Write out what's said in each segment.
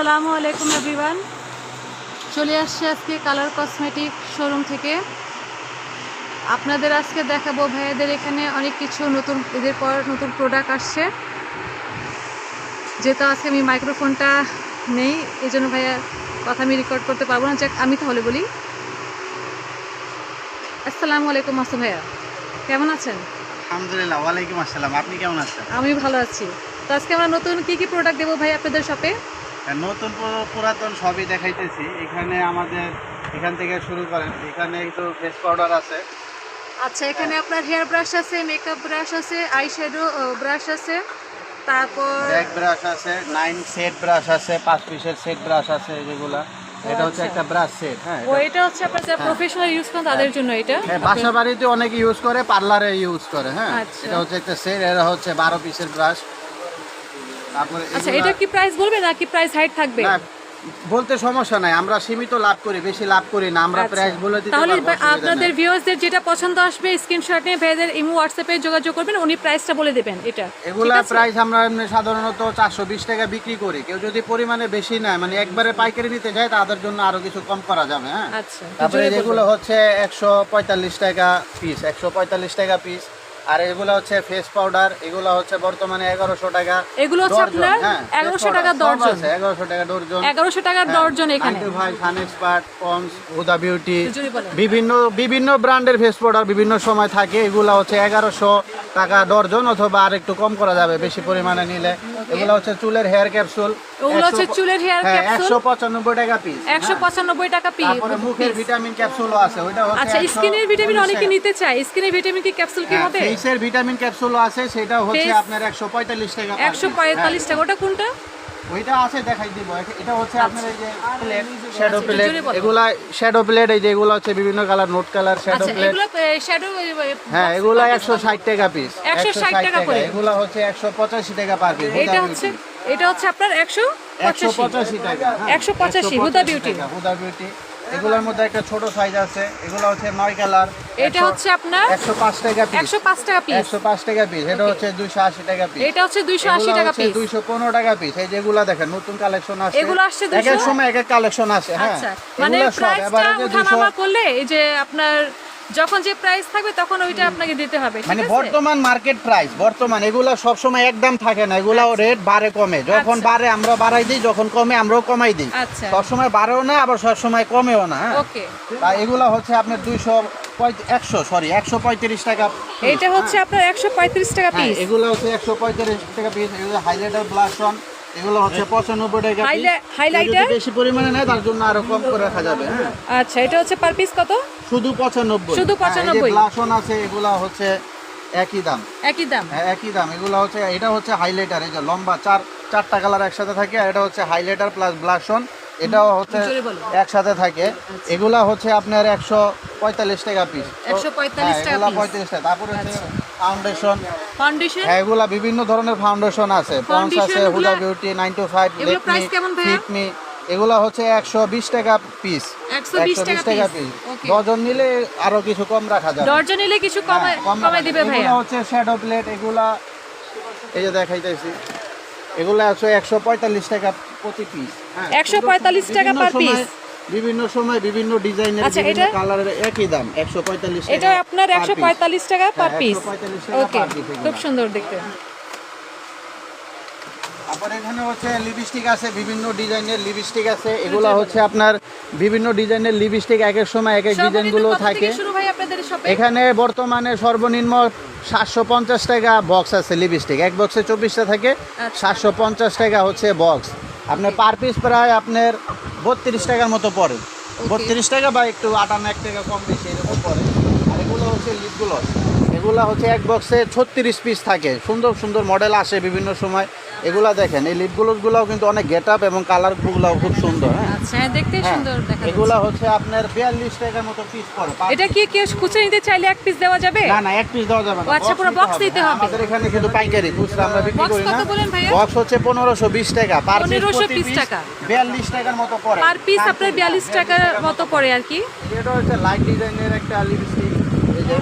আসসালামু আলাইকুম এভরিওয়ান চলে আসছে আজকে কালার কসমেটিক শোরুম থেকে। আপনাদের আজকে দেখাবো ভাইয়াদের এখানে অনেক কিছু নতুন এদের পর নতুন প্রোডাক্ট আসছে। যেহেতু আজকে আমি মাইক্রোফোনটা নেই এই জন্য ভাইয়া কথা আমি রেকর্ড করতে পারব না। যাক আমি তাহলে বলি। আসসালামু আলাইকুম মাসু ভাইয়া। কেমন আছেন? আলহামদুলিল্লাহ ওয়ালাইকুম আসসালাম। আপনি কেমন আছেন? আমি ভালো আছি। তো আজকে আমরা নতুন কি কি প্রোডাক্ট দেবো ভাই আপনাদের শপে নতুন পুরাতন সবই দেখাইতেছি। এখানে আমাদের এখান থেকে শুরু করেন। এখানে একটু ফেস পাউডার আছে। আচ্ছা এখানে আপনার হেয়ার ব্রাশ আছে মেকআপ ব্রাশ আছে আই শ্যাডো ব্রাশ আছে তারপর ব্যাক ব্রাশ আছে নাইন সেট ব্রাশ আছে পাঁচ পিসের সেট ব্রাশ আছে যেগুলা। এটা হচ্ছে একটা ব্রাশ সেট হ্যাঁ ও এটা হচ্ছে আপনার যারা প্রফেশনাল ইউজ করেন তাদের জন্য এটা? হ্যাঁ বাসা বাড়িতে অনেকে ইউজ করে পার্লারে ইউজ করে হ্যাঁ। আচ্ছা। এটা হচ্ছে একটা সেট এটা হচ্ছে বারো পিসের ব্রাশ তারপরে আচ্ছা এটা কি প্রাইস বলবে নাকি প্রাইস হাইট থাকবে? না, বলতে সমস্যা নাই আমরা সীমিত লাভ করি বেশি লাভ করি না আমরা আচ্ছা। প্রাইস বলে দিতে তাহলে আপনাদের। ভিউয়ার্সদের যেটা পছন্দ আসবে স্ক্রিনশট নিয়ে ভাইদের ইমো হোয়াটসঅ্যাপে যোগাযোগ করবেন উনি প্রাইসটা বলে দেবেন এটা। এগুলা প্রাইস আমরা সাধারণত চারশো বিশ টাকা বিক্রি করি। কেউ যদি পরিমাণে বেশি নেয় মানে একবারে পাইকারি নিতে যায় তাদের জন্য আরও কিছু কম করা যাবে হ্যাঁ? আচ্ছা। তারপরে যেগুলো হচ্ছে একশো পঁয়তাল্লিশ টাকা পিস একশো পঁয়তাল্লিশ টাকা পিস আর এগুলো হচ্ছে ফেস পাউডার এগুলো হচ্ছে বর্তমানে এগারোশো টাকা এগুলো হচ্ছে আপনার হ্যাঁ, এগারোশো টাকা দর্জন এগারোশো টাকা দর্জন এগারোশো টাকার দর্জন এখানে। ভাই sun expert Pond's Huda beauty বিভিন্ন বিভিন্ন ব্র্যান্ডের ফেস পাউডার বিভিন্ন সময় থাকে। এগুলো হচ্ছে এগারোশো টাকা ডর্জন অথবা আর একটু কম করা যাবে বেশি পরিমাণে নিলে। এগুলো হচ্ছে চুলের হেয়ার ক্যাপসুল ওগুলো হচ্ছে চুলের হেয়ার হ্যাঁ ক্যাপসুল একশো পঁচানব্বই টাকা পিস একশো পঁচানব্বই টাকা পিস তারপরে মুখের ভিটামিন ক্যাপসুলও আছে ওইটা হচ্ছে আচ্ছা স্কিনের ভিটামিন অনেকে নিতে চায়। স্কিনের ভিটামিন কি ক্যাপসুল কি হবে ফেসের ভিটামিন ক্যাপসুলও আছে সেটা হচ্ছে আপনার একশো পঁয়তাল্লিশ টাকা per একশো piece। পঁয়তাল্লিশ হ্যাঁ, টাকা ওটা কোনটা? ওইটা আছে দেখাই দিব। এটা হচ্ছে আপনার এই যে প্লেট শ্যাডো আচ্ছা, প্লেট এগুলা শ্যাডো প্লেট এই যে এগুলো হচ্ছে বিভিন্ন কালার নোট কালার শ্যাডো আচ্ছা প্লেট এগুলো শ্যাডো হ্যাঁ এগুলা একশো ষাট টাকা পিস 160 টাকা করে। এগুলা হচ্ছে একশো পঁচাশি টাকা পার পিস এটা হচ্ছে এটা হচ্ছে আপনার একশো একশো পঁচাশি পঁচাশি হ্যাঁ, 185 হুদা বিউটি। হুদা বিউটি এগুলোর মধ্যে একটা ছোট সাইজ আছে এগুলো হচ্ছে নয় কালার এটা হচ্ছে আপনার একশো পাঁচ টাকা পিস একশো পাঁচ টাকা পিস একশো পাঁচ টাকা পিস এটা হচ্ছে দুইশো আশি টাকা পিস এটা হচ্ছে দুইশো আশি টাকা পিস দুইশো পনেরো টাকা পিস এই যেগুলা দেখেন নতুন কালেকশন আছে এগুলো আসছে এক এক সময় এক এক কালেকশন আছে হ্যাঁ। আচ্ছা মানে প্রাইসটা average এ 200 উঠানামা করলে এই যে আপনার যখন যে প্রাইস থাকবে তখন ওইটা আপনাকে দিতে হবে মানে বর্তমান মার্কেট প্রাইস বর্তমান এগুলা সব সময় একদম থাকে না এগুলা রেট বাড়ে কমে। যখন আচ্ছা। বাড়ে আমরা বাড়াই দিই যখন কমে আমরাও কমাই দিই। আচ্ছা। সব সময় বাড়েও না আবার সব সময় কমেও না হ্যাঁ? ওকে তা এগুলা হচ্ছে আপনার দুইশো একশো সরি একশো পঁয়ত্রিশ টাকা এটা হচ্ছে আপনার একশো পঁয়ত্রিশ টাকা হ্যাঁ, পিস এগুলো হচ্ছে একশো পঁয়ত্রিশ টাকা পিস এগুলো হাইলাইটার ব্লাশন এগুলো হচ্ছে পঁচানব্বই টাকা piece। Highli- highlighter? কেউ যদি বেশি পরিমাণে নেয় তার জন্য আরও কম করে রাখা যাবে হ্যাঁ। আচ্ছা এটা হচ্ছে পার পিস কত? শুধু পঁচানব্বই। শুধু 95 ব্লাশন আছে এগুলা হচ্ছে একই দাম। একই দাম? হ্যাঁ একই দাম। এগুলো হচ্ছে এটা হচ্ছে হাইলাইটার এই যে লম্বা চার চারটা কালার একসাথে থাকে আর এটা হচ্ছে হাইলাইটার প্লাস ব্লাশন এটাও হচ্ছে একসাথে থাকে। এগুলা হচ্ছে আপনার একশো পঁয়তাল্লিশ টাকা পিস 145 টাকা piece। পঁয়তাল্লিশ টাকা। তারপরে হচ্ছে ফাউন্ডেশন ফাউন্ডেশন হ্যাঁ এগুলা বিভিন্ন ধরনের ফাউন্ডেশন আছে। পন্স আছে Foundation beauty nine two five এগুলো এগুলা হচ্ছে একশো বিশ টাকা পিস 120 টাকা টাকা পিস ডজন নিলে আরও কিছু কম রাখা যাবে। দরজা নিলে কিছু হ্যাঁ, কম দিবে যাবে। হচ্ছে শ্যাডো প্লেট এগুলা এই যে দেখাইতেছি। এগুলা আছে একশো পঁয়তাল্লিশ টাকা প্রতি পিস 145 টাকা পার পিস বিভিন্ন সময় বিভিন্ন ডিজাইনের আচ্ছা, বিভিন্ন কালারের একই দাম একশো পঁয়তাল্লিশ এটা আপনার একশো পঁয়তাল্লিশ টাকা পার হ্যাঁ, পিস ওকে। খুব সুন্দর দেখতে। তারপর এখানে হচ্ছে লিপস্টিক আছে বিভিন্ন ডিজাইনের লিপস্টিক আছে। এগুলো হচ্ছে আপনার বিভিন্ন ডিজাইনের লিপস্টিক এক এক সময় এক এক ডিজাইনগুলো থাকে। এখানে বর্তমানে সর্বনিম্ন সাতশো পঞ্চাশ টাকা বক্স আছে লিপস্টিক এক বক্সে চব্বিশটা থাকে আচ্ছা। সাতশো পঞ্চাশ টাকা হচ্ছে বক্স আপনার পার পিস প্রায় আপনার বত্রিশ টাকার মতো পড়ে। বত্রিশ টাকা বা একটু আটান্ন এক টাকা কম বেশি এরকম পড়ে। আর এগুলো হচ্ছে লিপগুলো এগুলো হচ্ছে এক বক্সে ছত্রিশ পিস থাকে। সুন্দর সুন্দর মডেল আসে বিভিন্ন সময়। এগুলা দেখেন এই লিপগুলোগুলোও কিন্তু অনেক গেট আপ এবং কালার কালারগুলোও খুব সুন্দর হ্যাঁ? আচ্ছা হ্যাঁ, দেখতে হ্যাঁ, সুন্দর দেখা এগুলা হচ্ছে আপনার বিয়াল্লিশ টাকার মতো পিস পড়ে এটা কি কেউ খুচরা নিতে চাইলে এক পিস দেওয়া যাবে? না না এক পিস দেওয়া যাবে না আচ্ছা, পুরো নিতে box হবে। আমাদের এখানে কিন্তু পাইকারি খুচরা আমরা বিক্রি করি না? বক্স হচ্ছে পনেরোশো বিশ টাকা পার পিস 1520 টাকা। বিয়াল্লিশ টাকার মতো পড়ে। পার পিস আপনার বিয়াল্লিশ টাকার মতো পড়ে আর কি। এটা হচ্ছে লাইট ডিজাইনের একটা লিপস্টিক এই যে।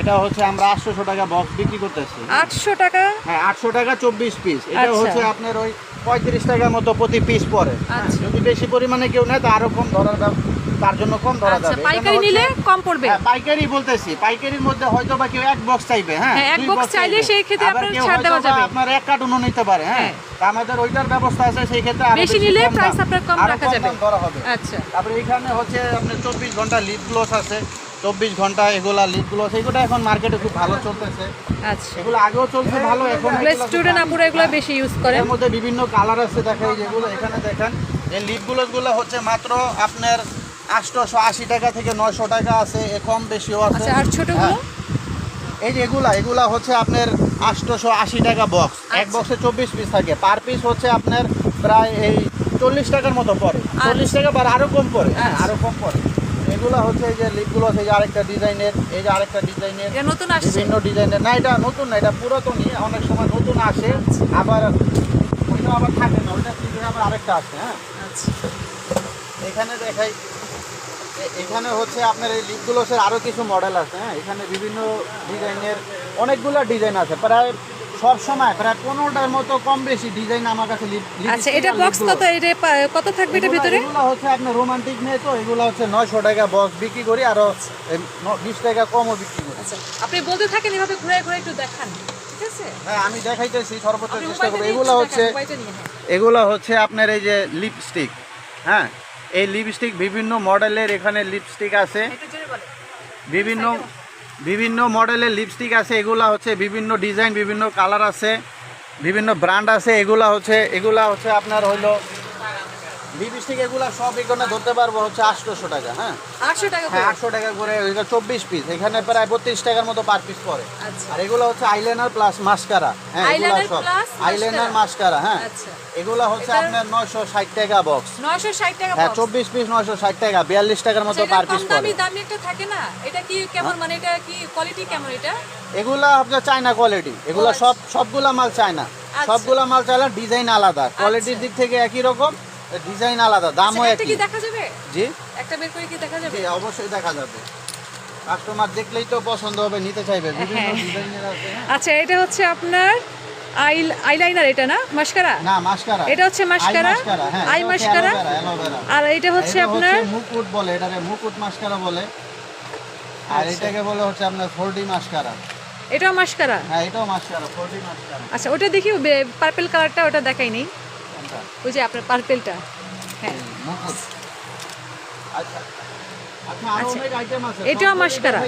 এটা হচ্ছে আমরা আটশোশো টাকা বক্স বিক্রি করতেছি আটশো টাকা হ্যাঁ আটশো টাকা চব্বিশ পিস এটা আচ্ছা। হচ্ছে আপনার ওই পঁয়ত্রিশ টাকার মতো প্রতি পিস পড়ে হ্যাঁ, আচ্ছা। যদি বেশি পরিমাণে কেউ নেয় তো আরও কম ধরা যাবে তার জন্য কম ধরা আচ্ছা যাবে পাইকারি নিলে কম পড়বে হ্যাঁ, পাইকারি বলতেছি পাইকারির মধ্যে হয়তো বা কেউ এক বক্স চাইবে হ্যাঁ হ্যাঁ, এক box চাইলে সেই ক্ষেত্রে আপনার ছাড় দেওয়া যাবে। আপনার এক কার্টুনও নিতে পারে হ্যাঁ হ্যাঁ। আমাদের ওইটার ব্যবস্থা আছে সেই ক্ষেত্রে আরও বেশি নিলে দাম। price আপনার কম রাখা যাবে। দাম আচ্ছা তারপরে এখানে হচ্ছে আপনার চব্বিশ ঘণ্টা লিপ গ্লোস আছে চব্বিশ ঘণ্টা এগুলা লিপ গ্লোস এগুলো এখন মার্কেটে খুব ভালো চলতেছে। আচ্ছা। এগুলো আগেও চলছে ভালো এখন স্টুডেন্ট আপুরা এগুলো বেশি ইউজ করে? এর মধ্যে বিভিন্ন কালার আছে দেখেন এই যেগুলো এখানে দেখেন এই লিপগুলো হচ্ছে মাত্র আপনার আটশোশো আশি টাকা থেকে নয়শো টাকা আছে কম বেশিও আছে। আচ্ছা আর ছোটগুলো? হ্যাঁ। এই যে এগুলা এগুলা হচ্ছে আপনার আটশোশো আশি টাকা বক্স এক আচ্ছা। বক্সে চব্বিশ পিস থাকে। পার পিস হচ্ছে আপনার প্রায় এই চল্লিশ টাকার মতো পড়ে। চল্লিশ টাকা বা আরও কম পড়ে। হ্যাঁ আচ্ছা। আরও কম পড়ে। এগুলা হচ্ছে এই যে লিপগুলো এই যে আরেকটা ডিজাইনের এই যে আরেকটা ডিজাইনের নতুন আসছে। বিভিন্ন ডিজাইনের। না এটা নতুন না এটা পুরাতনই অনেক সময় নতুন আসে আবার ওইটা আবার থাকে না ওইটা আবার আরেকটা আসে হ্যাঁ? আচ্ছা। এখানে দেখাই এখানে হচ্ছে আপনার এই লিপগুলোসের আরও কিছু মডেল আছে হ্যাঁ? এখানে বিভিন্ন ডিজাইনের অনেকগুলো ডিজাইন আছে প্রায় সব সময় প্রায় পনেরোটার মতো কম বেশি ডিজাইন আমার কাছে আচ্ছা এটা বক্স কত? এটা কত থাকবে এটা ভিতরে? এগুলো হচ্ছে আপনার রোমান্টিক নিয়ে তো এগুলো হচ্ছে নয়শো টাকা বক্স বিক্রি করি আরও বিশ টাকা কমও বিক্রি করি। আচ্ছা আপনি বলতে থাকেন এভাবে ঘুরে ঘুরে একটু দেখান ঠিক আছে? হ্যাঁ আমি দেখাইতেছি সর্বোচ্চ চেষ্টা করব এগুলো হচ্ছে। এগুলো হচ্ছে আপনার এই যে লিপস্টিক হ্যাঁ? এই লিপস্টিক বিভিন্ন মডেলের এখানে লিপস্টিক আছে। বিভিন্ন বিভিন্ন মডেলের লিপস্টিক আছে, এগুলা হচ্ছে বিভিন্ন ডিজাইন বিভিন্ন কালার আছে, বিভিন্ন ব্র্যান্ড আছে, এগুলা হচ্ছে এগুলা হচ্ছে আপনার হইল লিপস্টিক এগুলা সব এখানে ধরতে পারব হচ্ছে আটশোশো টাকা হ্যাঁ? আটশো টাকা হ্যাঁ আটশো টাকা করে এটা চব্বিশ পিস এখানে প্রায় বত্রিশ টাকার মতো পার পিস পড়ে। আচ্ছা। আর এগুলো হচ্ছে আইলাইনার প্লাস মাস্কারা হ্যাঁ এগুলা সব। আইলাইনার মাস্কারা হ্যাঁ। আচ্ছা। এগুলো হচ্ছে আপনার নয়শো ষাট টাকা বক্স নয়শো ষাট টাকা হ্যাঁ চব্বিশ পিস নয়শো ষাট টাকা বিয়াল্লিশ টাকার মতো আচ্ছা, পার পিস পড়ে। দামি একটা থাকে না? এটা কি কেমন মানে এটা কি কোয়ালিটি কেমন এটা? এগুলা আপনার চায়না কোয়ালিটি এগুলা সব সবগুলা মাল চায়না। আচ্ছা। সবগুলা মাল চায়না ডিজাইন আলাদা। কোয়ালিটির দিক থেকে একই রকম। ডিজাইন আলাদা দামও একই কি দেখা যাবে? জি? একটা বের করে কি দেখা যাবে? জি অবশ্যই দেখা যাবে। কাস্টমার দেখলেই তো পছন্দ হবে নিতে চাইবে। বিভিন্ন হ্যাঁ। ডিজাইনের আছে। হ্যাঁ। আচ্ছা এটা হচ্ছে আপনার আই আইলাইনার এটা না? মাস্কারা? না মাস্কারা। এটা হচ্ছে মাস্কারা, হ্যাঁ আই মাস্কারা। অ্যালোভেরা। আর এটা হচ্ছে আপনার? মুকুট বলে এটাকে মুকুট মাস্কারা বলে। আর আচ্ছা। এটাকে বলে হচ্ছে আপনার ফোর ডি মাস্কারা। এটাও মাস্কারা? হ্যাঁ এটাও মাস্কারা ফোর ডি মাস্কারা। আচ্ছা ওটা দেখি পার্পেল কালারটা ওটা দেখাই নেই? ওই যে আপনার পার্পেলটা। হ্যাঁ। আচ্ছা। এটাও মাস্কারা।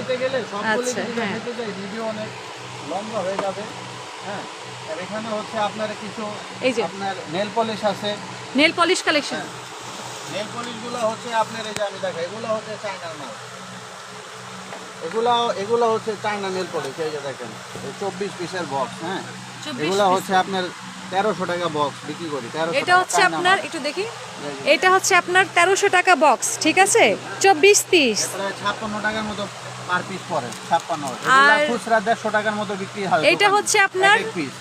হ্যাঁ। লম্বা হয়ে যাবে। হ্যাঁ। এখানে হচ্ছে আপনার কিছু এই যে। আপনার নেল পলিশ আছে। নেল পলিশ কালেকশন নেল হচ্ছে আপনার এই যে আমি দেখাই এগুলো হচ্ছে চায়নার মাল এগুলো এগুলো হচ্ছে চায়না নেল পলিশ এই যে দেখেন। চব্বিশ পিসের বক্স হ্যাঁ। 24 এগুলো হচ্ছে আপনার তেরোশো টাকা বক্স বিক্রি করি এটা হচ্ছে আপনার একটু দেখি। এটা হচ্ছে আপনার তেরোশো টাকা বক্স ঠিক আছে? চব্বিশ পিস ছাপ্পান্ন টাকার মতো পার পিস পড়ে ছাপ্পান্ন। আর- খুচরা দেড়শো টাকার মতো বিক্রি হয় এটা হচ্ছে আপনার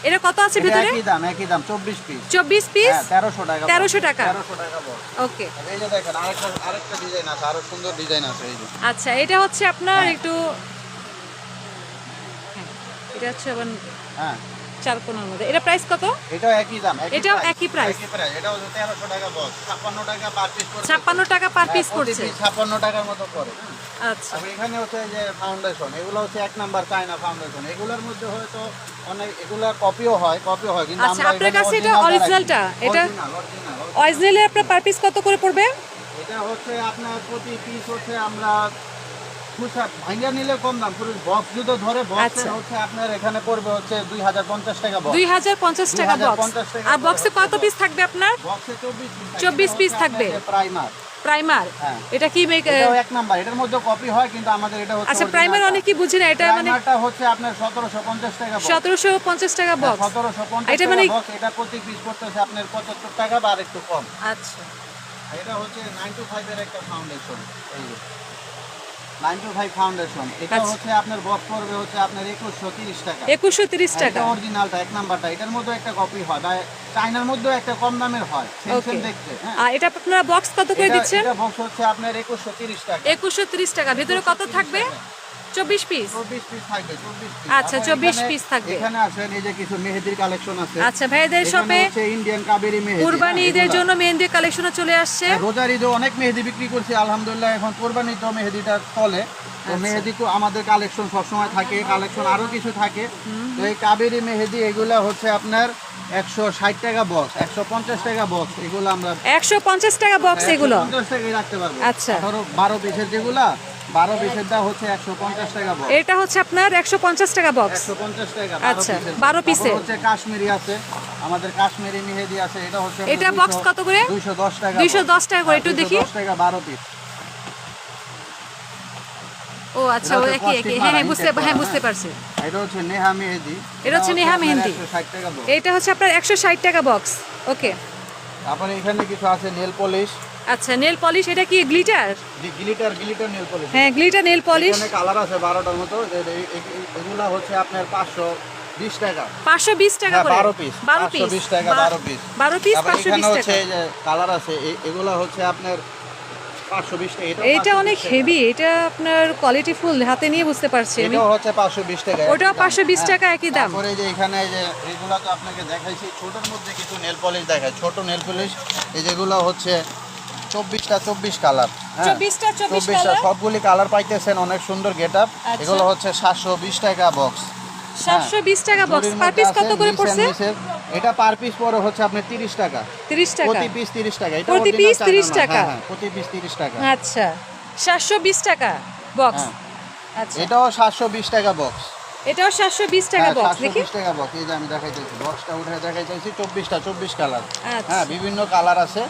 এটা কত আছে ভিতরে? একই দাম একই দাম চব্বিশ পিস চব্বিশ পিস হ্যাঁ তেরোশো টাকা 1300 টাকা। তেরোশো টাকা ওকে। এই যে দেখেন আরেকটা আরেকটা ডিজাইন আছে আরও সুন্দর ডিজাইন আছে এই যে। আচ্ছা এটা হচ্ছে আপনার হ্যাঁ। একটু হ্যাঁ, এটা হচ্ছে আবার হ্যাঁ। চার মধ্যে। এটা প্রাইস কত? এটাও একই দাম এটাও একই প্রাইস এটাও টাকা বক্স ছাপ্পান্ন টাকা পার পিস পড়ছে। ছাপ্পান্ন টাকা পার পিস প্রতি পড়ছে। টাকার মতো পড়ে হ্যাঁ। আচ্ছা। এখানে হচ্ছে যে ফাউন্ডেশন এগুলো হচ্ছে এক নাম্বার চায়না ফাউন্ডেশন এগুলোর মধ্যে হয়তো অনেক এগুলা কপিও হয় কপিও হয় কিন্তু আচ্ছা, আপনার কাছে এটা original এটা- Original, original, original। অরিজিনালি আপনার পার পিস কত করে পড়বে? এটা হচ্ছে আপনার প্রতি পিস হচ্ছে আমরা খুচরা ভাঙ্গা নিলে কম দাম পুরো বক্স যদি ধরে বক্স আচ্ছা। হচ্ছে আপনার এখানে পড়বে হচ্ছে টাকা বক্স দুই হাজার পঞ্চাশ টাকা বক্স আর বক্সে কত পিস থাকবে আপনার? বক্সে চব্বিশ পিস 24 piece থাকবে। প্রাইমার প্রাইমার হ্যাঁ। এটা কি মেক এক নাম্বার এটার মধ্যে কপি হয় কিন্তু আমাদের এটা হচ্ছে আচ্ছা প্রাইমার অনেকেই বুঝি না এটা মানে হচ্ছে আপনার সতেরোশো পঞ্চাশ টাকা box। সতেরোশো পঞ্চাশ টাকা বক্স সতেরোশো পঞ্চাশ এটা মানে- এটা প্রতি পিস পড়তেছে আপনার পঁচাত্তর টাকা বা আর একটু কম। আচ্ছা। এটা হচ্ছে নাইন টু ফাইভের একটা ফাউন্ডেশন এই নাইন টু ফাইভ ফাউন্ডেশন। এটা আচ্ছা। হচ্ছে আপনার বক্স পড়বে হচ্ছে আপনার একুশশো তিরিশ টাকা। একুশশো তিরিশ টাকা। অরিজিনালটা এক নাম্বারটা। এটার মধ্যে একটা কপি হয় বা চাইনার মধ্যেও একটা কম দামের হয়। সেম দেখতে হ্যাঁ। আর এটা আপনারা বক্স কত করে দিচ্ছেন? এটা বক্স হচ্ছে আপনার একুশশো তিরিশ টাকা। একুশশো তিরিশ টাকা। ভিতরে কত থাকবে? চব্বিশ পিস চব্বিশ চব্বিশ পিস আচ্ছা, 24 piece থাকবে। এখানে আসেন এই যে কিছু মেহেদির কালেকশন আছে। আচ্ছা ভাইদের শপে ইন্ডিয়ান কাবেরি মেহেদি। কুরবানি হ্যাঁ, ঈদের এগুলা। জন্য মেহেন্দির কালেকশনও চলে আসছে। হ্যাঁ, রোজার ঈদে অনেক মেহেদি বিক্রি করছি আলহামদুলিল্লাহ। এখন কোরবানি তো মেহেদিটা চলে। আচ্ছা। মেহেদি তো আমাদের কালেকশন সবসময় থাকে কালেকশন আরও কিছু থাকে। তো এই কাবেরি মেহেদি এগুলা হচ্ছে আপনার একশো ষাট টাকা বক্স একশো পঞ্চাশ টাকা বক্স এগুলো আমরা একশো পঞ্চাশ টাকা বক্স এগুলো। পঞ্চাশ টাকায় রাখতে পারব। আচ্ছা। ধরো বারো পিসের যেগুলা পিসের দাম হচ্ছে টাকা বক্স এটা হচ্ছে আপনার একশো পঞ্চাশ টাকা বক্স টাকা আচ্ছা, 12 বারো তারপর হচ্ছে কাশ্মীরি আছে আমাদের কাশ্মীরি মেহেদি আছে এটা হচ্ছে এটা box কত করে? টাকা 210 টাকা করে, একটু দেখি। টাকা বারো পিস ও আচ্ছা ও একই একই। হ্যাঁ হ্যাঁ বুঝতে হ্যাঁ বুঝতে হ্যাঁ। পারছি। এটা হচ্ছে নেহা মেহেদি। এটা হচ্ছে নেহা মেহেদি। ষাট টাকা box। এটা হচ্ছে আপনার একশো ষাট টাকা বক্স ওকে। তারপরে এখানে কিছু আছে নেল পলিশ আচ্ছা নেল পলিশ এটা কি glitter glitter glitter nail polish হ্যাঁ গ্লিটার নেল পলিশ এখানে কালার আছে বারোটার মতো এগুলা হচ্ছে আপনার পাঁচশো বিশ টাকা। পাঁচশো বিশ টাকা হ্যাঁ, করে? 12 piece, বারো 520 পিস টাকা, 12 পিস বারো পিস তারপরে পাঁচশো এখানে হচ্ছে যে কালার আছে এগুলা হচ্ছে আপনার পাঁচশো বিশ টাকা এটাও এইটা অনেক হেভি এটা আপনার কোয়ালিটি ফুল হাতে নিয়ে বুঝতে পারছি আমি। এটাও হচ্ছে পাঁচশো বিশ টাকা ওটাও একই দাম। 520 হ্যাঁ। টাকা একই দাম। তারপরে যে এখানে যে এগুলা তো আপনাকে দেখাইছি ছোটোর মধ্যে কিছু নেল পলিশ দেখায় ছোট নেল পলিশ এই যেগুলো হচ্ছে চব্বিশটা চব্বিশ কালার হ্যাঁ? 24টা 24 চব্বিশটা সবগুলি কালার পাইতেছেন অনেক সুন্দর গেট আপ আচ্ছা। এগুলো হচ্ছে সাতশো বিশ টাকা বক্স। সাতশো বিশ টাকা বক্স। পার পিস কত করে পড়ছে? এটা পার পিস পরে হচ্ছে আপনার তিরিশ টাকা। তিরিশ টাকা। প্রতি পিস তিরিশ টাকা। প্রতি original piece চায়না 30 মাল। টাকা? প্রতি পিস তিরিশ টাকা। আচ্ছা। সাতশো বিশ টাকা বক্স। হ্যাঁ। আচ্ছা। এটাও সাতশো বিশ টাকা বক্স। এটাও সাতশো বিশ টাকা বক্স দেখি টাকা বক্স। এই যে আমি দেখাইতেছি বক্সটা উঠে দেখাইতেছি চব্বিশটা চব্বিশ কালার। আচ্ছা। হ্যাঁ বিভিন্ন কালার আছে।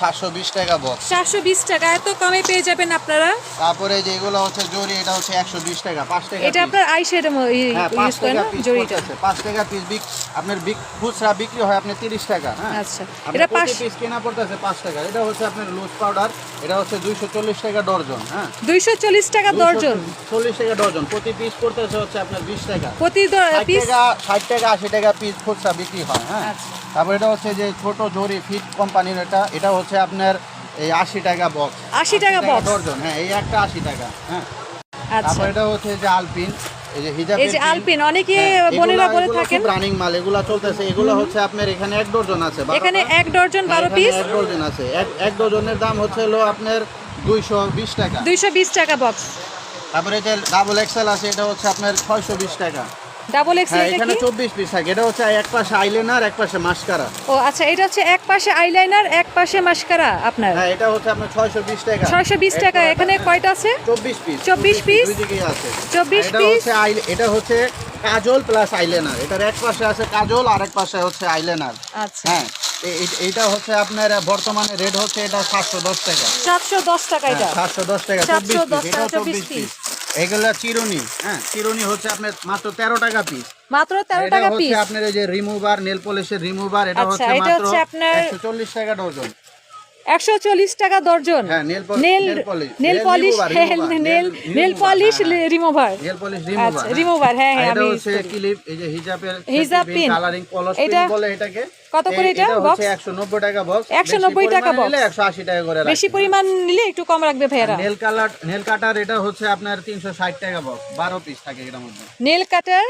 সাতশো বিশ টাকা বক্স সাতশো বিশ টাকা এত কমে পেয়ে যাবেন আপনারা। তারপরে যেগুলো হচ্ছে জরি এটা হচ্ছে একশো বিশ টাকা পাঁচ টাকা এটা আপনার আই শেড হ্যাঁ ইউজ করে টাকা পিস জরিটা পড়তেছে পাঁচ টাকা পিস বিক আপনার বিক খুচরা বিক্রি হয় আপনি তিরিশ টাকা হ্যাঁ? আচ্ছা এটা এটা পাঁচ পাঁচ পিস কেনা পড়তেছে পাঁচ টাকা এটা হচ্ছে আপনার লুজ পাউডার এটা হচ্ছে দুইশো চল্লিশ টাকা ডর্জন হ্যাঁ? দুইশো চল্লিশ টাকা দর্জন চল্লিশ টাকা ডর্জন প্রতি পিস পড়তেছে হচ্ছে আপনার বিশ টাকা। প্রতি পিস টাকা ষাট টাকা আশি টাকা পিস খুচরা বিক্রি হয় হ্যাঁ? আচ্ছা। তারপর এটা হচ্ছে যে ছোট জরি ফিট কোম্পানির এটা এটা হচ্ছে আপনার এই আশি টাকা বক্স 80 টাকা box? ডর্জন হ্যাঁ এই একটা আশি টাকা হ্যাঁ। আচ্ছা। তারপর এটা হচ্ছে যে আলপিন এই যে হিজাব এই যে আলপিন অনেকে বোনেরা বলে থাকেন। রানিং মাল এগুলা চলতেছে এগুলো হচ্ছে আপনার এখানে এক ডজন আছে। এখানে এক ডজন বারো এখানে পিস এক ডজন আছে। এক এক ডজনের দাম হচ্ছে হলো আপনার দুইশো বিশ টাকা। দুইশো বিশ টাকা বক্স তারপরে যে ডাবল এক্সেল আছে এটা হচ্ছে আপনার ছয়শো বিশ টাকা। ডাবল এক্স হ্যাঁ এখানে কি? চব্বিশ পিস থাকে। এটা হচ্ছে এক পাশে আইলেনার এক পাশে মাস্কারা ও আচ্ছা এটা হচ্ছে এক পাশে আইলাইনার এক পাশে মাস্কারা আপনার? হ্যাঁ এটা হচ্ছে আপনার ছয়শো বিশ টাকা। ছয়শো বিশ টাকা এখানে কয়টা আছে? চব্বিশ পিস। 24 piece? দুই আছে। 24 আর এটা হচ্ছে এটা হচ্ছে কাজল প্লাস আইলেনার এটার এক পাশে আছে কাজল আর এক পাশে হচ্ছে আইলেনার আচ্ছা। হ্যাঁ এ- এ- এইটা হচ্ছে আপনার বর্তমানে রেট হচ্ছে এটা সাতশো দশ টাকা। সাতশো দশ টাকা এটা। সাতশো দশ টাকা 710 চব্বিশ পিস। টাকা, 24 চব্বিশ পিস। এগুলো চিরুনি হ্যাঁ চিরুনি হচ্ছে আপনার মাত্র তেরো টাকা পিস মাত্র তেরো এটা টাকা হচ্ছে পিস আপনার এই যে রিমুভার নেল পলিশের রিমুভার এটা আচ্ছা, হচ্ছে মাত্র হচ্ছে আপনার- একশো চল্লিশ টাকা ডজন একশো চল্লিশ টাকা দর্জন। হ্যাঁ, nail নেল নেল পলিশ। হ্যাঁ, নেল নেল পলিশ হ্যাঁ। রিমুভার আচ্ছা, রিমুভার হ্যাঁ, হ্যাঁ, আমি হিজাব এটা কত করে এটা, এটা box? 190 টাকা বক্স 190 টাকা box। 180 টাকা করে বেশি পরিমাণ নিলে একটু কম রাখবে ভাইয়ারা। নেল কালার নেল কাটার এটা হচ্ছে আপনার 360 টাকা বক্স 12 পিস থাকে মধ্যে। নেল কাটার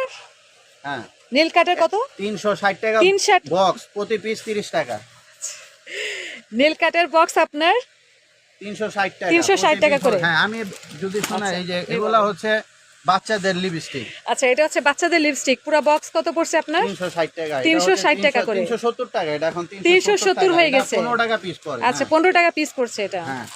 হ্যাঁ। নেল কাটার কত? 360 টাকা 360 বক্স প্রতি পিস 30 টাকা। নেল কাটার বক্স আপনার? 360 টাকা। 360 প্রতি টাকা করে। হ্যাঁ আমি যদি শোনা আচ্ছা, এই যে এগুলা হচ্ছে বাচ্চাদের লিপস্টিক আচ্ছা এটা হচ্ছে বাচ্চাদের লিপস্টিক পুরো বক্স কত পড়ছে আপনার? 360 টাকা। 360 টাকা করে। 370 টাকা। এটা এখন 370 হয়ে গেছে। 15 টাকা পিস পড়ে। আচ্ছা হ্যাঁ। পনেরো টাকা পিস পড়ছে এটা। হ্যাঁ।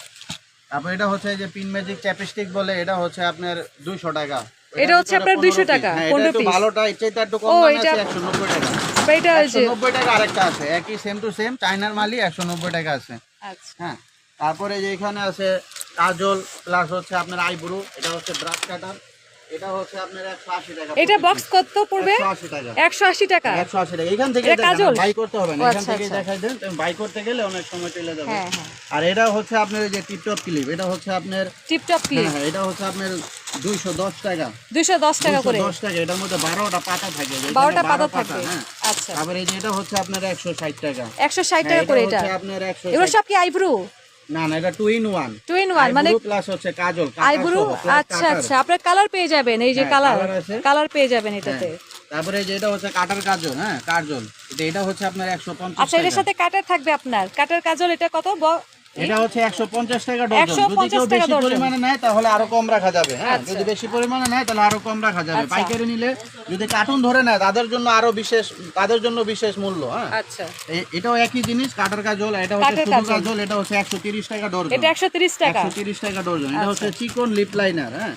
তারপর এটা হচ্ছে যে পিন ম্যাজিক চ্যাপস্টিক বলে এটা হচ্ছে আপনার 200 টাকা। এটা হচ্ছে আপনার 200 টাকা, 15 15 piece। ভালোটা চাইতে একটু কম দামে এটা- আছে 190 টাকা। বা এটা 190 টাকা আরেকটা আছে। একই সেম টু সেম চাইনার মালই 190 টাকা আছে। আচ্ছা। হ্যাঁ তারপরে যে এখানে আছে কাজল প্লাস হচ্ছে আপনার আইব্রু এটা হচ্ছে ব্রাশ কাটার এটা হচ্ছে আপনার 180 টাকা এটা বক্স কত পড়বে? 180 টাকা। একশো আশি টাকা? 180 টাকা। এখান থেকে কাজল? বাই করতে হবে না। এখান আচ্ছা, থেকে আচ্ছা। দেখাই দেন বাই করতে গেলে অনেক সময় চলে যাবে। হ্যাঁ হ্যাঁ। আর এটা হচ্ছে আপনার যে টিপটপ ক্লিপ এটা হচ্ছে আপনার টিপটপ ক্লিপ হ্যাঁ, এটা হচ্ছে আপনার 210 টাকা। দুশো দশ টাকা করে। 210 টাকা এটার মধ্যে 12টা পাতা থাকে। এখানে বারোটা পাতা থাকবে হ্যাঁ। আচ্ছা। আবার এই যে এটা হচ্ছে আপনার 160 টাকা। একশো ষাট হ্যাঁ, টাকা করে এটা। আপনার 160 এগুলো সব কি আইব্রু? না না এটা two in one. Two in one মানে প্লাস হচ্ছে কাজল আইব্রু? আচ্ছা আচ্ছা আপনার কালার পেয়ে যাবেন এই যে হ্যাঁ, কালার কালার পেয়ে যাবেন এটাতে। তারপরে যেটা হচ্ছে কাটার কাজল হ্যাঁ কাজল। এটা হচ্ছে আপনার একশো পঞ্চাশ আচ্ছা এটার সাথে কাটার থাকবে আপনার। কাটার কাজল এটা কত? এটা হচ্ছে 150 টাকা বেশি পরিমাণে নেয় তাহলে আরও কম রাখা যাবে হ্যাঁ? যদি বেশি পরিমাণে নেয় তাহলে আরও কম রাখা যাবে। পাইকারি নিলে যদি কার্টুন ধরে নেয় তাদের জন্য আরও বিশেষ তাদের জন্য বিশেষ মূল্য হ্যাঁ? এটাও একই জিনিস কাটার কাজল এটা হচ্ছে শুধু কাজল। এটা হচ্ছে 130 টাকা ডর একশো তিরিশ টাকা। 130 হ্যাঁ? এটা হচ্ছে চিকন লিপ লাইনার হ্যাঁ?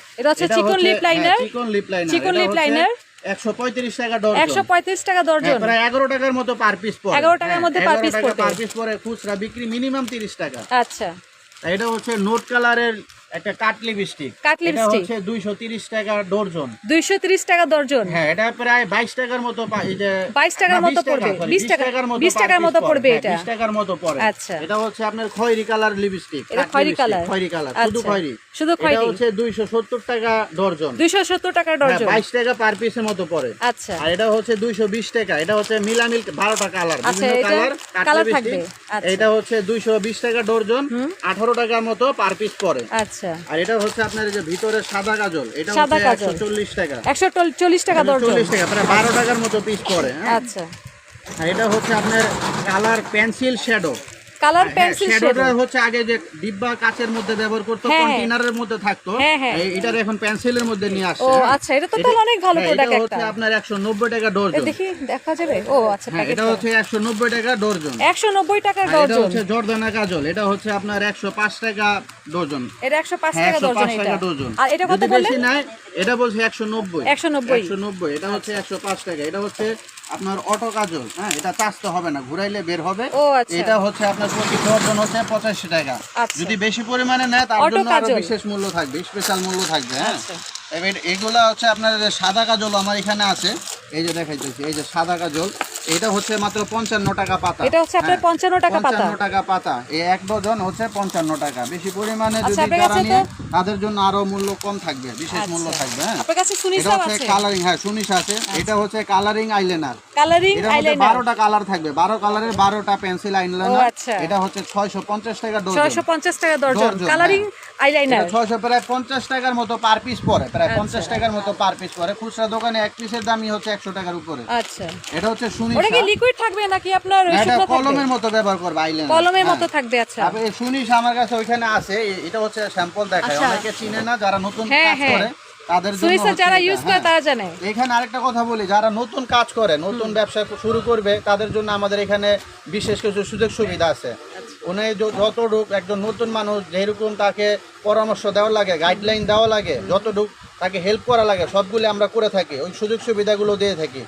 চিকন লিপ লাইনার চিকন লিপ লাইনার চিকন লিপ লাইনার 135 টাকা ডর্জন 135 টাকা ডর্জন হ্যাঁ, প্রায় মতো পার পিস পড়ে। 11 টাকার মধ্যে পার পিস পড়ে। পার পিস খুচরা বিক্রি মিনিমাম 30 টাকা। আচ্ছা। এটা হচ্ছে নোট কালারের একটা কাট লিপস্টিক কাট লিপস্টিক হচ্ছে দুইশো তিরিশ টাকা ডর্জন। দুইশো তিরিশ টাকা দর্জন হ্যাঁ এটা প্রায় বাইশ টাকার মতো পা- এই যে 22 টাকার মতো 20 টাকা, পড়বে, sorry, 20 টাকা- 20 টাকার মতো পড়বে হ্যাঁ, এটা। 20 টাকার মতো পড়ে। আচ্ছা। এটা হচ্ছে আপনার খয়েরি কালার লিপস্টিক এটা খয়েরি? খয়েরি কালার শুধু আচ্ছা। খয়েরি। শুধু এটা হচ্ছে দুইশো সত্তর টাকা ডর্জন। দুইশো সত্তর টাকা হ্যাঁ ডর্জন। বাইশ টাকা পার পিসের মতো পড়ে। আচ্ছা। আর এটা হচ্ছে দুইশো বিশ টাকা। এটা হচ্ছে মিলামিল বারোটা কালার আচ্ছা, বিভিন্ন এটা কালার থাকবে। আচ্ছা। এটা হচ্ছে দুইশো বিশ টাকা ডর্জন আঠারো টাকার মতো পার পিস পড়ে। আচ্ছা। আর এটা হচ্ছে আপনার এই যে ভিতরে সাদা কাজল এটা সাদা। একশো চল্লিশ টাকা। একশো চল্লিশ টাকা দর্জন। চল্লিশ টাকা মানে বারো টাকার মতো পিস পড়ে হ্যাঁ। আচ্ছা। আর এটা হচ্ছে আপনার colour pencil shadow colour pencil শ্যাডোটা হচ্ছে আগে যে ডিব্বা কাচের মধ্যে ব্যবহার করতো হ্যাঁ, হ্যাঁ। মধ্যে থাকতো। হ্যাঁ। এটার এখন পেন্সিলের মধ্যে নিয়ে আসছে। ও। আচ্ছা, এটা তো তাহলে অনেক ভালো এটা একটা। হচ্ছে আপনার একশো নব্বই টাকা ডর্জন দেখি দেখা যাবে? ও আচ্ছা এটা হচ্ছে একশো নব্বই টাকা ডর্জন একশো নব্বই টাকা আর এটা হচ্ছে জর্দানা কাজল। এটা হচ্ছে আপনার একশো পাঁচ টাকা ডজন এটা একশো পাঁচ হ্যাঁ টাকা একশো দর্জন পাঁচ এটা। আর এটা কত বললেন বেশি নাই এটা বলছে একশো নব্বই। 190 একশো নব্বই এটা হচ্ছে একশো পাঁচ টাকা। এটা হচ্ছে আপনার অটো কাজল হ্যাঁ এটা চাষতে হবে না ঘুরাইলে বের হবে আচ্ছা। এটা হচ্ছে আপনার প্রতি ডজন হচ্ছে পঁচাশি টাকা আচ্ছা। যদি বেশি পরিমাণে নেয় তার জন্য আরও বিশেষ মূল্য থাকবে স্পেশাল মূল্য থাকবে হ্যাঁ আচ্ছা। এবার এগুলা হচ্ছে আপনার সাদা কাজল আমার এখানে আছে এই যে দেখাইতেছি এই যে সাদা কাজল এটা হচ্ছে মাত্র পঞ্চান্ন টাকা পাতা। এটা হচ্ছে আপনার 55 টাকা পাতা। পঞ্চান্ন টাকা পাতা। এই এক ডজন হচ্ছে পঞ্চান্ন টাকা। বেশি পরিমাণে আচ্ছা, যদি যারা নিয়ে তাদের জন্য আরও মূল্য কম থাকবে বিশেষ মূল্য থাকবে হ্যাঁ। আপনার কাছে এটা হচ্ছে কালারিং হ্যাঁ সুনিশ আছে। এটা হচ্ছে কালারিং আইলাইনার কালারিং আইলাইনার বারোটা কালার থাকবে। বারো কালারের বারোটা পেন্সিল আইলাইনার আচ্ছা। এটা হচ্ছে ছয়শো পঞ্চাশ টাকা ডজন ছয়শো পঞ্চাশ টাকা দর্জন দর্জন, কালারিং আইলাইনার ছয়শো প্রায় পঞ্চাশ টাকার মতো পার পিস পড়ে প্রায় আচ্ছা। পঞ্চাশ টাকার মতো পার পিস পড়ে খুচরা দোকানে এক পিসের দামই হচ্ছে একশো টাকার উপরে। আচ্ছা। এটা হচ্ছে সুনিশা ওটা কি লিকুইড থাকবে নাকি আপনার শুকনো কলমের মতো ব্যবহার করবে আইলাইনার কলমের মতো থাকবে আচ্ছা। এই সুনিশা আমার কাছে ওইখানে আছে এটা হচ্ছে স্যাম্পল দেখায়। আচ্ছা। অনেকে চিনে না যারা নতুন হ্যাঁ, কাজ হ্যাঁ। করে তাদের জন্য যারা ইউজ করে হ্যাঁ। তারা জানে। এখানে আরেকটা কথা বলি যারা নতুন কাজ করে নতুন ব্যবসা শুরু করবে তাদের জন্য আমাদের এখানে বিশেষ কিছু সুযোগ সুবিধা আছে। উনি য- যতটুক একজন নতুন মানুষ যেরকম তাকে পরামর্শ দেওয়া লাগে গাইডলাইন দেওয়া লাগে যতটুক তাকে হেল্প করা লাগে সবগুলি আমরা করে থাকি ওই সুযোগ সুবিধাগুলো দিয়ে থাকি।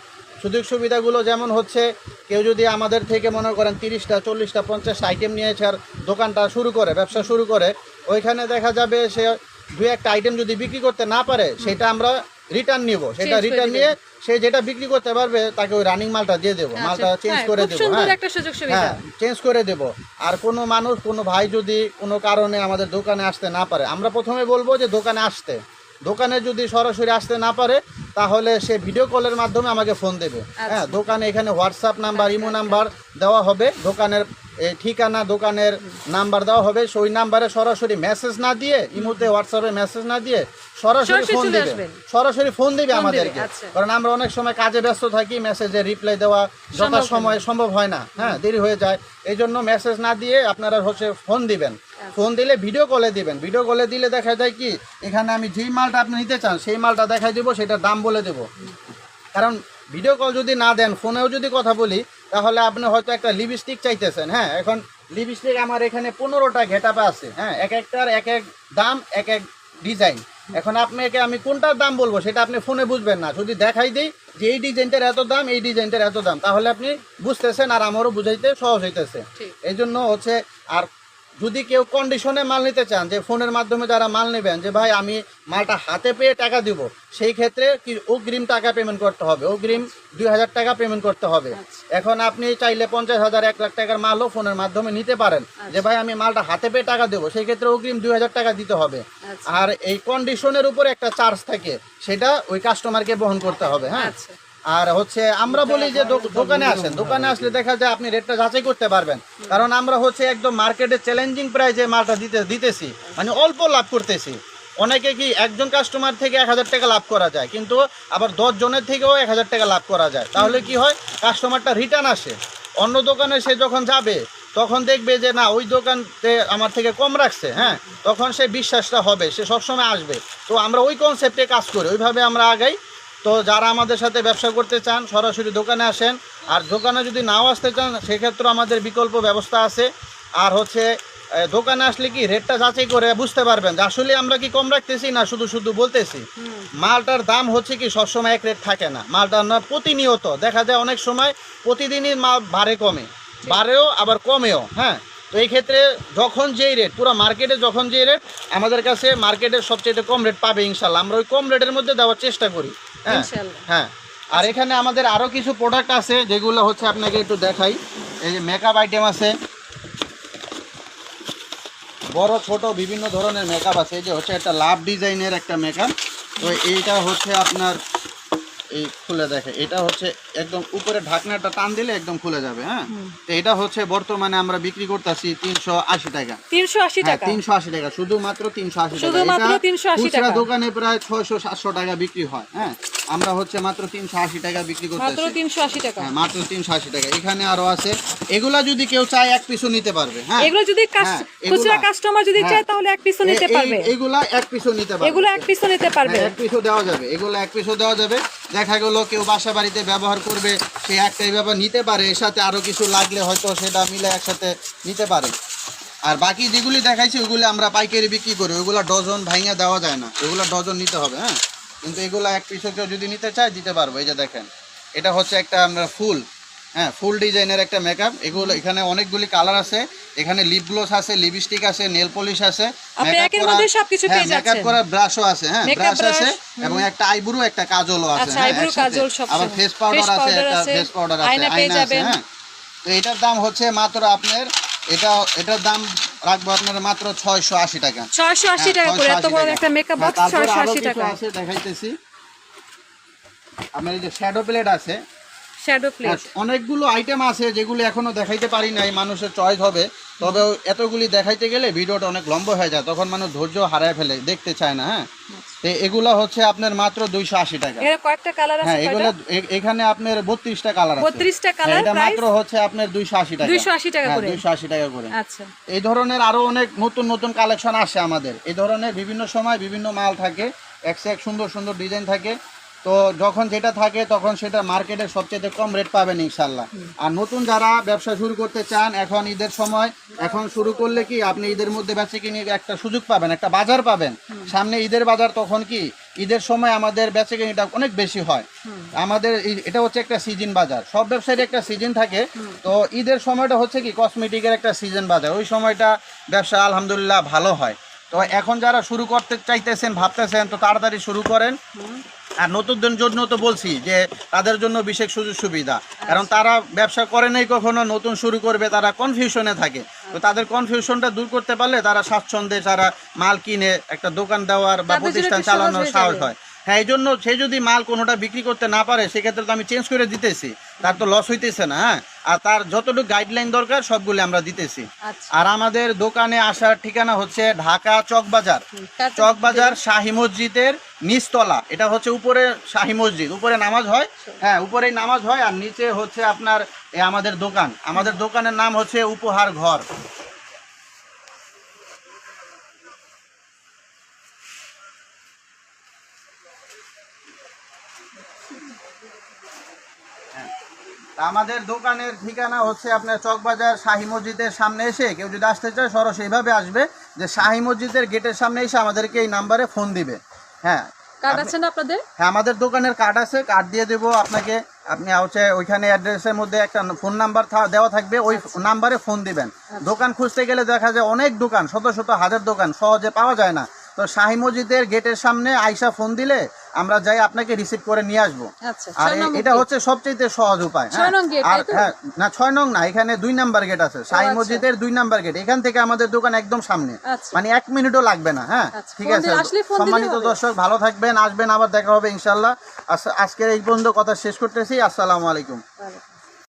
সুযোগ সুবিধাগুলো যেমন হচ্ছে কেউ যদি আমাদের থেকে মনে করেন তিরিশটা চল্লিশটা পঞ্চাশটা আইটেম নিয়েছে আর দোকানটা শুরু করে ব্যবসা শুরু করে ওইখানে দেখা যাবে সে দু একটা আইটেম যদি বিক্রি করতে না পারে সেটা আমরা রিটার্ন নিব। সেটা রিটার্ন নিয়ে সে যেটা বিক্রি করতে পারবে তাকে ওই রানিং মালটা দিয়ে দেবো। মালটা আচ্ছা, চেঞ্জ হ্যাঁ, করে দেবো হ্যাঁ। সুবিধা। হ্যাঁ চেঞ্জ করে দেব। আর কোনো মানুষ কোনো ভাই যদি কোনো কারণে আমাদের দোকানে আসতে না পারে আমরা প্রথমে বলব যে দোকানে আসতে। দোকানে যদি সরাসরি আসতে না পারে তাহলে সে ভিডিও কলের মাধ্যমে আমাকে ফোন দেবে। আচ্ছা। হ্যাঁ দোকানে এখানে হোয়াটসঅ্যাপ নাম্বার ইমো নাম্বার দেওয়া হবে। দোকানের ঠিকানা দোকানের নাম্বার দেওয়া হবে। সেই নাম্বারে সরাসরি মেসেজ না দিয়ে ইমোতে হোয়াটসঅ্যাপে মেসেজ না দিয়ে সরাসরি ফোন দেবে। সরাসরি ফোন দিবে আমাদেরকে। আচ্ছা। কারণ আমরা অনেক সময় কাজে ব্যস্ত থাকি মেসেজে রিপ্লাই দেওয়া যথা সময় সম্ভব হয় না। হ্যাঁ দেরি হয়ে যায়। এই জন্য মেসেজ না দিয়ে আপনারা হচ্ছে ফোন দিবেন। ফোন দিলে ভিডিও কলে দিবেন। ভিডিও কলে দিলে দেখা যায় কি এখানে আমি যেই মালটা আপনি নিতে চান সেই মালটা দেখাই দেবো সেটার দাম বলে দেবো। কারণ ভিডিও কল যদি না দেন ফোনেও যদি কথা বলি তাহলে আপনি হয়তো একটা লিপস্টিক চাইতেছেন হ্যাঁ? এখন লিপস্টিক আমার এখানে পনেরোটা ঘেটাপে আছে হ্যাঁ? এক একটার এক এক দাম এক এক ডিজাইন এখন আপনাকে আমি কোনটার দাম বলব সেটা আপনি ফোনে বুঝবেন না। যদি দেখাই দিই যে এই ডিজাইনটার এত দাম এই ডিজাইনটার এত দাম তাহলে আপনি বুঝতেছেন আর আমারও বুঝাইতে সহজ হইতেছে। এই জন্য হচ্ছে আর যদি কেউ কন্ডিশনে মাল নিতে চান যে ফোনের মাধ্যমে যারা মাল নেবেন যে ভাই আমি মালটা হাতে পেয়ে টাকা দিব সেই ক্ষেত্রে কি অগ্রিম টাকা পেমেন্ট করতে হবে? অগ্রিম দুই হাজার টাকা পেমেন্ট করতে হবে। এখন আপনি চাইলে পঞ্চাশ হাজার এক লাখ টাকার মালও ফোনের মাধ্যমে নিতে পারেন। যে ভাই আমি মালটা হাতে পেয়ে টাকা দেবো সেই ক্ষেত্রে অগ্রিম দুই হাজার টাকা দিতে হবে। আর এই কন্ডিশনের উপরে একটা চার্জ থাকে সেটা ওই কাস্টমারকে বহন করতে হবে হ্যাঁ? আচ্ছা। আর হচ্ছে আমরা বলি যে দোকানে আসেন। দোকানে আসলে দেখা যায় আপনি রেটটা যাচাই করতে পারবেন। কারণ আমরা হচ্ছে একদম মার্কেটে চ্যালেঞ্জিং প্রাইজে মালটা দিতে দিতেছি। মানে অল্প লাভ করতেছি। অনেকে কি একজন কাস্টমার থেকে এক হাজার টাকা লাভ করা যায়, কিন্তু আবার দশ জনের থেকেও এক হাজার টাকা লাভ করা যায়। তাহলে কি হয়? কাস্টমারটা রিটার্ন আসে। অন্য দোকানে সে যখন যাবে, তখন দেখবে যে না, ওই দোকানতে আমার থেকে কম রাখছে হ্যাঁ? তখন সে বিশ্বাসটা হবে, সে সবসময় আসবে। তো আমরা ওই কনসেপ্টে কাজ করি। ওইভাবে আমরা আগাই তো যারা আমাদের সাথে ব্যবসা করতে চান সরাসরি দোকানে আসেন। আর দোকানে যদি নাও আসতে চান সেক্ষেত্রে আমাদের বিকল্প ব্যবস্থা আছে। আর হচ্ছে দোকানে আসলে কি রেটটা যাচাই করে বুঝতে পারবেন যে আসলে আমরা কি কম রাখতেছি না শুধু শুধু বলতেছি। মালটার দাম হচ্ছে কি সবসময় এক রেট থাকে না। মালটা না প্রতিনিয়ত। দেখা যায় অনেক সময় প্রতিদিনই মাল বাড়ে কমে। বাড়েও আবার কমেও হ্যাঁ? তো এই ক্ষেত্রে যখন যেই রেট পুরো মার্কেটে যখন যেই রেট আমাদের কাছে মার্কেটের সবচেয়ে কম রেট পাবে ইনশাল্লাহ। আমরা ওই কম রেটের মধ্যে দেওয়ার চেষ্টা করি। হ্যাঁ। হ্যাঁ। আর এখানে আমাদের আরও কিছু প্রোডাক্ট আছে যেগুলো হচ্ছে আপনাকে একটু দেখাই। এই যে মেকআপ আইটেম আছে। বড় ছোট বিভিন্ন ধরনের মেকআপ আছে। এই যে হচ্ছে একটা লাভ ডিজাইনের একটা মেকআপ তো এইটা হচ্ছে আপনার এই খুলে দেখে। এটা হচ্ছে একদম উপরে ঢাকনাটা টান দিলে একদম খুলে যাবে হ্যাঁ? এটা হচ্ছে বর্তমানে আমরা বিক্রি করতেছি তিনশো আশি টাকা। তিনশো আশি হ্যাঁ টাকা। তিনশো আশি টাকা শুধুমাত্র তিনশো আশি টাকা। শুধুমাত্র এটা 380 খুচরা দোকানে প্রায় ছয়শো সাতশো টাকা বিক্রি হয় হ্যাঁ? আমরা হচ্ছে মাত্র তিনশো আশি টাকা বিক্রি মাত্র করতেছি তিনশো আশি টাকা। হ্যাঁ মাত্র তিনশো আশি টাকা। এখানে আরও আছে। এগুলা যদি কেউ চায় এক পিসও নিতে পারবে হ্যাঁ? এগুলো যদি হ্যাঁ, খুচরা কাস্টমার যদি হ্যাঁ। চায় তাহলে এক পিসও নিতে পারবে। এগুলা এক পিসও নিতে পারবে। এগুলো এক পিসও নিতে পারবে। এক পিসও দেওয়া যাবে। এগুলো এক পিসও দেওয়া যাবে। দেখা গেলো কেউ বাসা বাড়িতে ব্যবহার করবে, সে একটাই ব্যবহার নিতে পারে, এর সাথে আরও কিছু লাগলে হয়তো সেটা মিলে একসাথে নিতে পারে। আর বাকি যেগুলি দেখাইছি, ওগুলো আমরা পাইকারি বিক্রি করি, ওগুলো ডজন ভাঙিয়ে দেওয়া যায় না ওগুলো ডজন নিতে হবে হ্যাঁ? কিন্তু এগুলো এক কেউ যদি নিতে চায়, দিতে পারব, এই যে দেখেন। এটা হচ্ছে একটা আমরা ফুল। হ্যাঁ ফুল ডিজাইনের একটা মেকআপ এগুলো এখানে অনেকগুলি কালার আছে। এখানে লিপ গ্লোস আছে লিপস্টিক আছে নেল পলিশ আছে। করা- হ্যাঁ, ব্রাশও আছে হ্যাঁ ব্রাশ আছে এবং একটা আইব্রো একটা কাজলও আছে আচ্ছা, হ্যাঁ, আবার ফেস পাউডার আছে একটা ফেস পাউডার আছে আয়না আছে হ্যাঁ। তো এটার দাম হচ্ছে মাত্র আপনার এটা এটার দাম রাখব আপনার মাত্র ছয়শো আশি টাকা। হ্যাঁ, টাকা করে এত বড় একটা মেকআপ বক্স টাকা আছে দেখাইতেছি। আপনার এই যে শ্যাডো প্লেট আছে শ্যাডো হ্যাঁ, প্লেট অনেকগুলো আইটেম আছে যেগুলো এখনও দেখাইতে পারি নাই মানুষের চয়েস হবে। তবে এতগুলি দেখাইতে গেলে ভিডিওটা অনেক লম্বা হয়ে যায় তখন মানুষ ধৈর্য হারায় ফেলে দেখতে চায় না হ্যাঁ? তো এগুলা হচ্ছে আপনার মাত্র দুইশো আশি টাকা। এর কয়েকটা কালার আছে হ্যাঁ এগুলো এখানে আপনার বত্রিশটা কালার আছে। 32টা হ্যাঁ, কালার এটা মাত্র হচ্ছে আপনার দুইশো আশি টাকা। 280 টাকা করে। দুইশো আশি টাকা করে। আচ্ছা। এই ধরনের আরও অনেক নতুন নতুন কালেকশন আসে আমাদের। এই ধরনের বিভিন্ন সময় বিভিন্ন মাল থাকে এক সুন্দর সুন্দর ডিজাইন থাকে। তো যখন যেটা থাকে তখন সেটা মার্কেটে সবচেয়ে কম রেট পাবেন ইনশাল্লাহ আর নতুন যারা ব্যবসা শুরু করতে চান এখন ঈদের সময় এখন শুরু করলে কি আপনি ঈদের মধ্যে বেচে কিনে একটা সুযোগ পাবেন একটা বাজার পাবেন। সামনে ঈদের বাজার তখন কি ঈদের সময় আমাদের বেচে কিনিটা অনেক বেশি হয়। আমাদের এটা হচ্ছে একটা সিজন বাজার। সব ব্যবসায়ের একটা সিজন থাকে। তো ঈদের সময়টা হচ্ছে কি কসমেটিকের একটা সিজন বাজার। ওই সময়টা ব্যবসা আলহামদুলিল্লাহ ভালো হয়। তো এখন যারা শুরু করতে চাইতেছেন ভাবতেছেন তো তাড়াতাড়ি শুরু করেন। আর নতুনদের জন্য তো বলছি যে তাদের জন্য বিশেষ সুযোগ সুবিধা। কারণ তারা ব্যবসা করে নাই কখনো নতুন শুরু করবে তারা কনফিউশনে থাকে। তো তাদের কনফিউশনটা দূর করতে পারলে তারা স্বাচ্ছন্দ্যে তারা মাল কিনে একটা দোকান দেওয়ার বা প্রতিষ্ঠান চালানোর সাহস হয়। হ্যাঁ এই জন্য সে যদি মাল কোনোটা বিক্রি করতে না পারে সেক্ষেত্রে তো আমি চেঞ্জ করে দিতেছি। তার তো লস হইতেছে না হ্যাঁ? আর তার যতটুকু গাইডলাইন দরকার সবগুলো আমরা দিতেছি। আচ্ছা। আর আমাদের দোকানে আসার ঠিকানা হচ্ছে ঢাকা চকবাজার চকবাজার শাহি মসজিদের নিচতলা। এটা হচ্ছে উপরে শাহি মসজিদ। উপরে নামাজ হয় হ্যাঁ উপরেই নামাজ হয় আর নিচে হচ্ছে আপনার আমাদের দোকান। আমাদের দোকানের নাম হচ্ছে উপহার ঘর। আমাদের দোকানের ঠিকানা হচ্ছে আপনার চকবাজার শাহী মসজিদের সামনে এসে কেউ যদি আসতে চায় সরাসরি এইভাবে আসবে যে শাহী মসজিদের গেটের সামনে এসে আমাদেরকে এই নাম্বারে ফোন দিবে। হ্যাঁ কার্ড আছে না আপনাদের? হ্যাঁ আমাদের দোকানের কার্ড আছে কার্ড দিয়ে দেবো আপনাকে। আপনি হচ্ছে ওইখানে অ্যাড্রেসের মধ্যে একটা ফোন নাম্বার দেওয়া থাকবে ওই নাম্বারে ফোন দিবেন। দোকান খুঁজতে গেলে দেখা যায় অনেক দোকান শত শত হাজার দোকান সহজে পাওয়া যায় না। তো শাহী মসজিদের গেটের সামনে আইসা ফোন দিলে আমরা যাই আপনাকে রিসিভ করে নিয়ে আসব আচ্ছা আর এটা। হচ্ছে সবচেয়ে সহজ উপায় gate, আর? হ্যাঁ না ছয় নং না এখানে দুই নাম্বার গেট আছে সাই আচ্ছা। মসজিদের দুই নাম্বার গেট এখান থেকে আমাদের দোকান একদম সামনে আচ্ছা। মানে এক মিনিটও লাগবে না হ্যাঁ ঠিক আছে সম্মানিত দর্শক ভালো থাকবেন আসবেন আবার দেখা হবে ইনশাল্লাহ আজকের এই পর্যন্ত কথা শেষ করতেছি আসসালামু আলাইকুম।